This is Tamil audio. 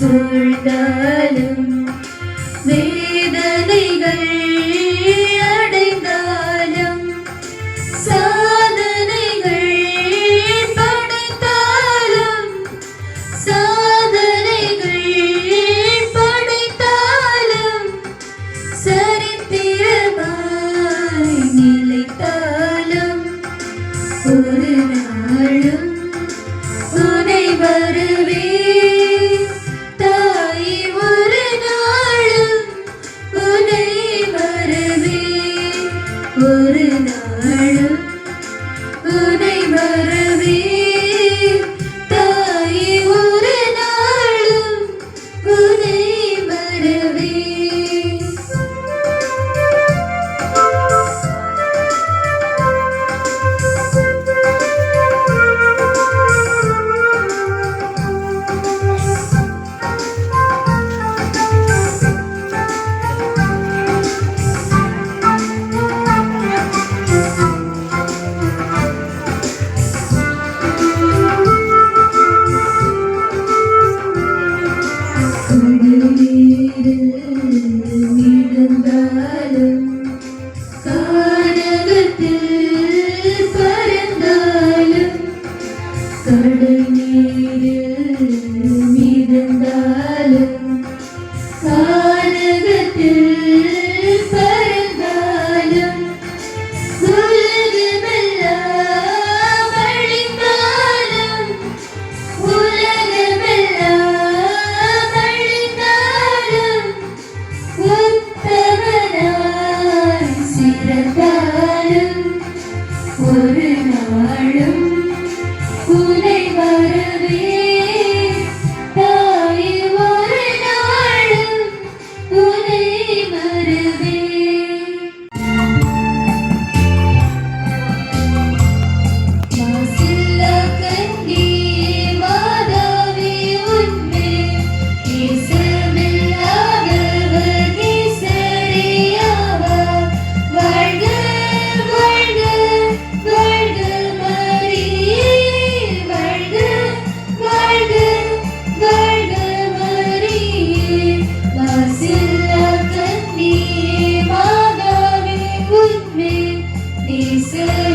சூழ்ந்தாலும் வேதனைகள் அடைந்தாலும் சாதனைகள் படைத்தாலும் சாதனைகள் படைத்தாலும் சரித்திரமாய் நிலைத்தாலும் ஒரு Gracias. say